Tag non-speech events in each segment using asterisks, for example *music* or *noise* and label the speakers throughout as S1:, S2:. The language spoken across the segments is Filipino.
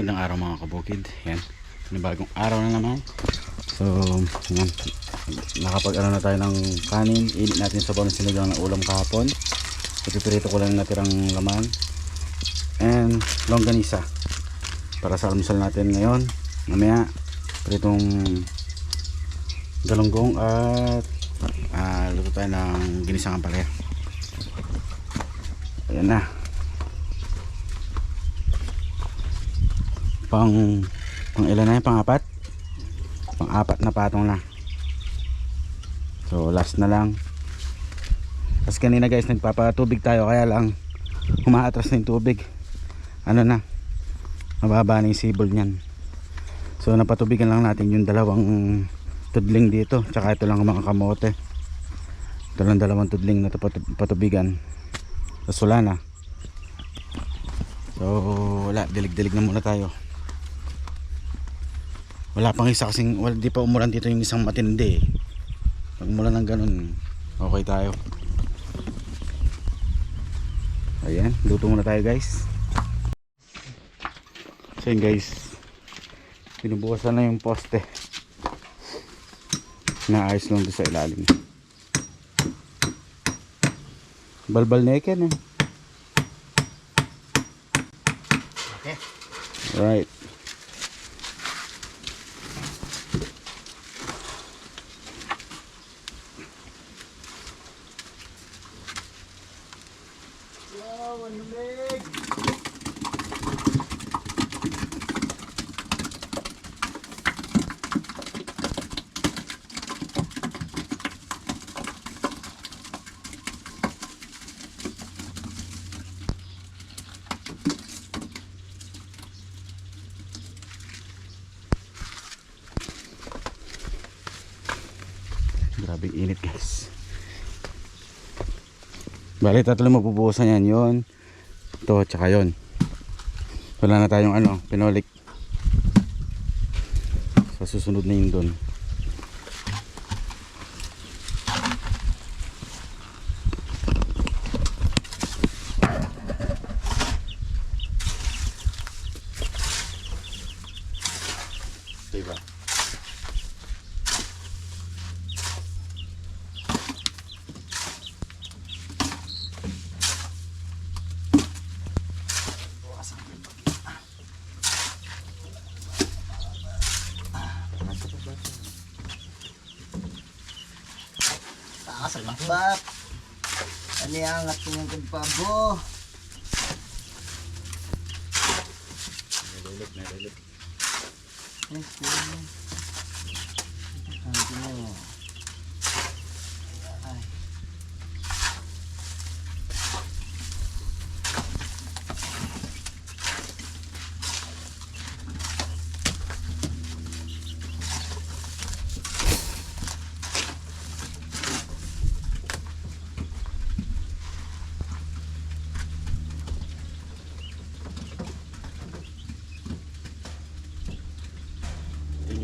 S1: Magandang araw mga kabukid. Yan, bagong araw na naman. So, yan. Nakapag ano na tayo ng kanin. Init natin sa bawang sinigang ng ulam kahapon. Ipipirito ko lang natirang laman. And longganisa. Para sa almusal natin ngayon. Mamaya, pritong galunggong at ah, luto tayo ng ginisang palaya. Ayan na. Pang pang ilan na yun? Pang apat? Pang apat na patong na. So last na lang. Tapos kanina guys nagpapatubig tayo kaya lang umaatras na yung tubig. Ano na? Mababa na yung sibol niyan. So napatubigan lang natin yung dalawang tudling dito. Tsaka ito lang ang mga kamote. Ito lang dalawang tudling na patubigan. Tapos wala na. So wala, dilig-dilig na muna tayo. Wala pang isa kasing wala, di pa umulan dito yung isang matindi. eh. Pag umulan ng ganun, okay tayo. Ayan, luto muna tayo guys. So yun guys, pinubukasan na yung poste. Naayos lang doon sa ilalim. Balbal na ikan eh.
S2: Okay.
S1: Right. Grabe init guys. Bali tatlo mapupusan yan yon. Ito tsaka yon. Wala na tayong ano, pinolik. Sa susunod na yun doon.
S2: Ano yung angat ng kagpabo?
S1: Nalilip, nalilip.
S2: Yes, yun.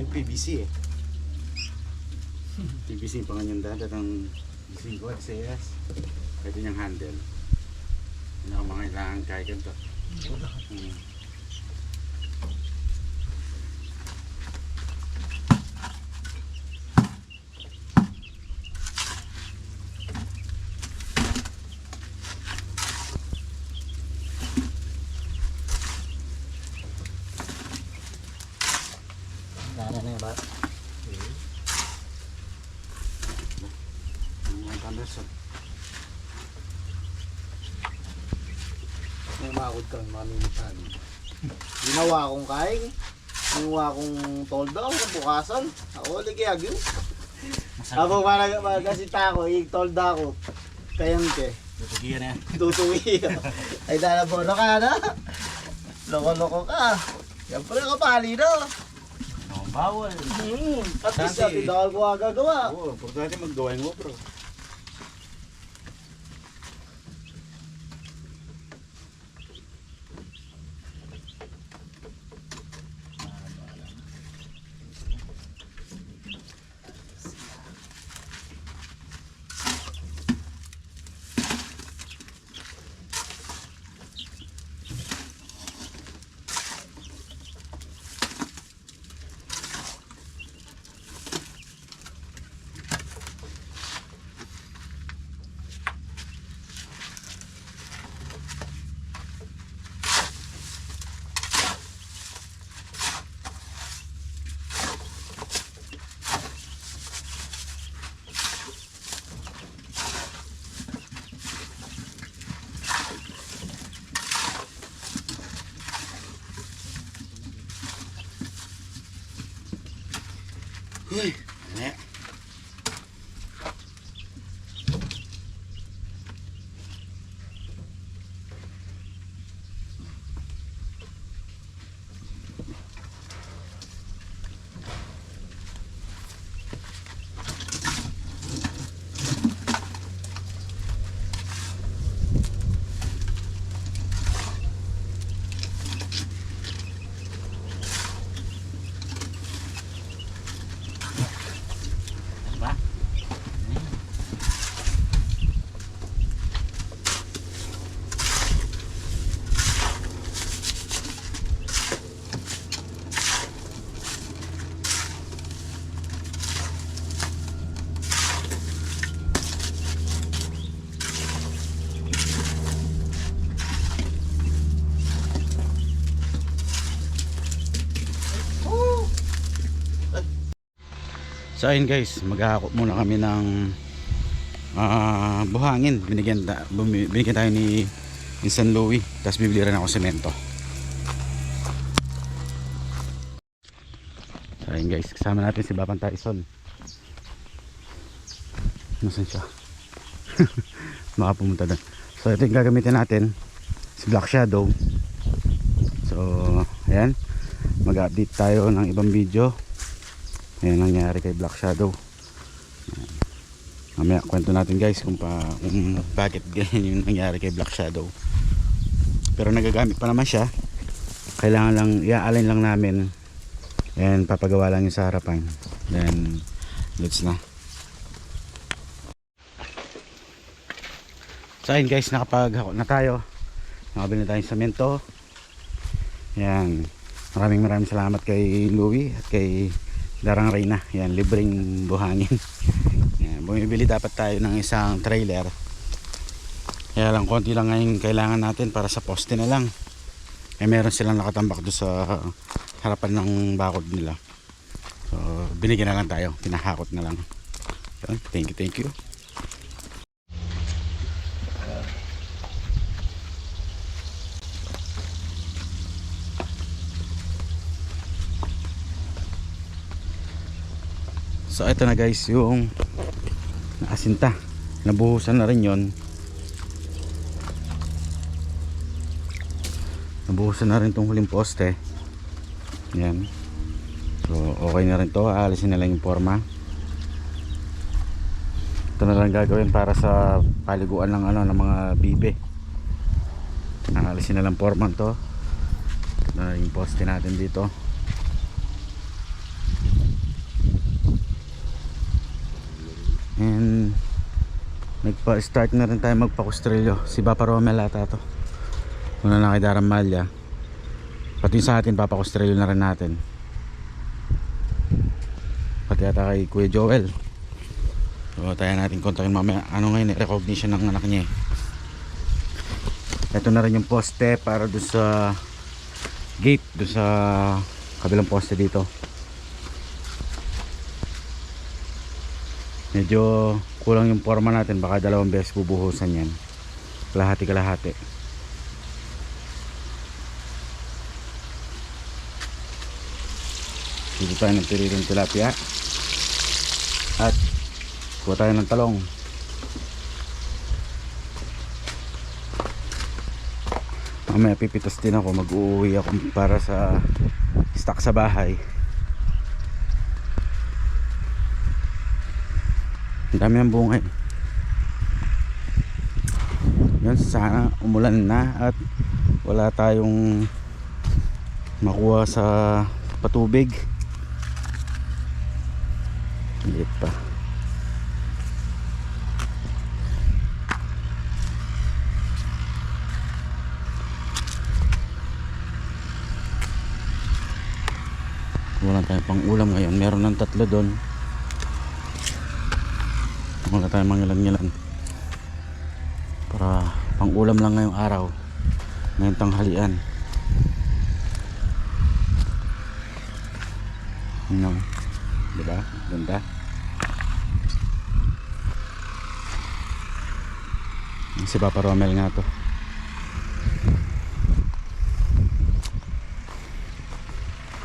S1: Yun yung PVC eh. *laughs* PVC pa kanyang dada ng gising ko at CS. Pwede niyang handle. Ano ang mga ilangan kaya ganito. Hmm.
S2: Na yung bat.
S1: Ang mga Anderson.
S2: May makakot kang mamimitan. Ginawa kong kain. Ginawa kong tolda ako bukasan. Ako ligayag yun. Habang parang magasita ako, i-tolda ako. Kayang ke.
S1: Tutugian yan.
S2: Tutuwi. *laughs* Ay dalabono ka na. Loko-loko ka. Siyempre kapali na.
S1: Oh, bawal.
S2: Hmm, at least
S1: Dati-
S2: natin dahil ko agagawa.
S1: Oo, importante maggawain mo bro. So ayun guys, maghahakot muna kami ng ah, buhangin. Binigyan, ta- binigyan tayo ni, ni San Louis. Tapos bibili rin ako semento. So ayun guys, kasama natin si Bapan Tyson. Nasaan siya? *laughs* Baka pumunta doon. So ito yung gagamitin natin. Si Black Shadow. So ayan. Mag-update tayo ng ibang video. Ayan ang nangyari kay Black Shadow. Ayan. Mamaya kwento natin guys kung, pa, kung bakit *laughs* ganyan yung nangyari kay Black Shadow. Pero nagagamit pa naman siya. Kailangan lang, i-align lang namin. And papagawa lang yung sa harapan. Then, let's na. So ayun guys, nakapaghakot na tayo. Nakabili na tayong semento. Ayan. Maraming maraming salamat kay Louie at kay Darang Reyna. Yan, libreng buhangin. *laughs* Yan, bumibili dapat tayo ng isang trailer. Kaya lang, konti lang ngayon kailangan natin para sa poste na lang. Eh, meron silang nakatambak doon sa harapan ng bakod nila. So, binigyan na lang tayo. Pinahakot na lang. Yan, thank you, thank you. So ito na guys yung naasinta. Nabuhusan na rin yon. Nabuhusan na rin tong huling poste. Yan. So okay na rin to. Aalisin na lang yung forma. Ito na lang gagawin para sa paliguan ng ano ng mga bibe. Aalisin na lang forma to. Ito na yung poste natin dito. And nagpa-start na rin tayo magpakustrelyo. Si Papa Romel ata to. Una na kay Daram Malya. Pati sa atin papakustrelyo na rin natin. Pati ata kay Kuya Joel. So tayo natin kontakin mamaya. Ano ngayon eh, recognition ng anak niya eh. Ito na rin yung poste para doon sa gate, doon sa kabilang poste dito. medyo kulang yung forma natin baka dalawang beses bubuhusan yan. Kalahati kalahati. Dito tayo ng tiriring tilapia. At kuha tayo ng talong. Mamaya pipitas din ako. Mag uuwi ako para sa stock sa bahay Dami ng bunga eh. Yan, sana umulan na at wala tayong makuha sa patubig. Hindi pa. Wala tayong pang ulam ngayon. Meron ng tatlo doon wala tayong mangilan-ngilan. Para pang ulam lang ngayong araw. Ngayong tanghalian. Ano? Diba? Ganda? Si Papa Romel nga to.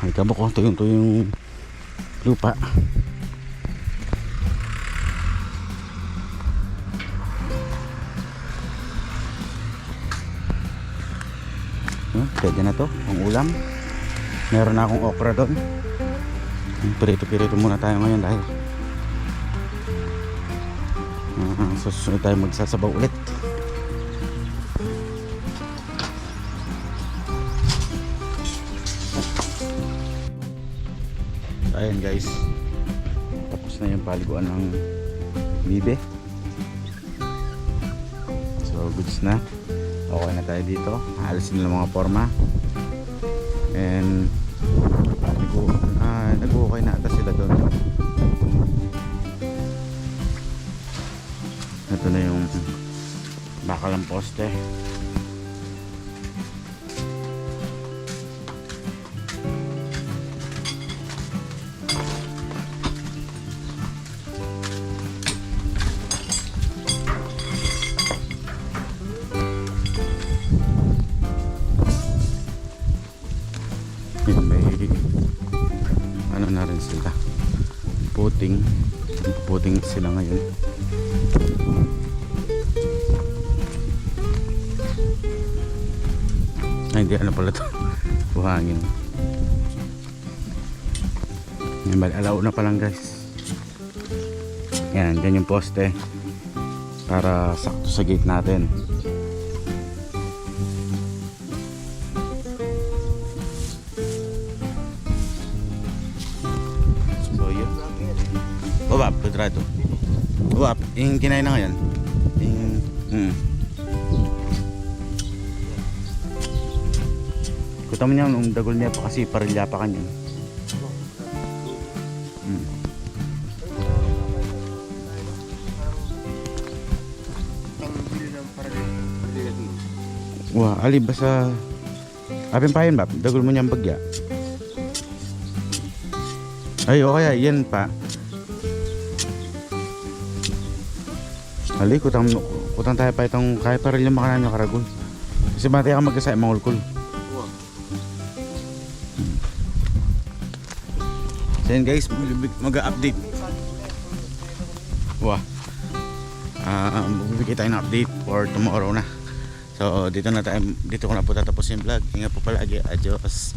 S1: Ay kabok ko tuyong tuyong lupa pwede na to, ang ulam. Meron na akong okra doon. Pirito-pirito muna tayo ngayon dahil uh, susunod tayo magsasabaw ulit. Ayan guys, tapos na yung paliguan ng bibe. So goods na. Okay na tayo dito. Alisin na lang mga forma. And nag ah, nag-okay na ata sila doon. Ito na yung bakalang poste. Yun, may ano na rin sila. Puting puting sila ngayon. Ay hindi. Ano pala to? *laughs* Buhangin. Yan bali alaw na pa lang guys. Yan dyan yung poste para sakto sa gate natin Baba, pedrado. Baba, yung kinain na ngayon. Yung, mm. Kuta mo niya, nung dagol niya pa kasi parilya pa kanya. Mm. Wah, ali basa Apin pa yun, Bap? Dagol mo niyang bagya. Ay, o kaya, yan pa. Ali, kutang, kutang tayo pa itong kahit pa rin yung makanan yung karagol. Kasi mati ka magkasaya mangulkul. So yan guys, mag-update. Wah. Ah, magbibigay tayo ng update for tomorrow na. So dito na tayo, dito ko na po tatapos yung vlog. Ingat po palagi. Adios.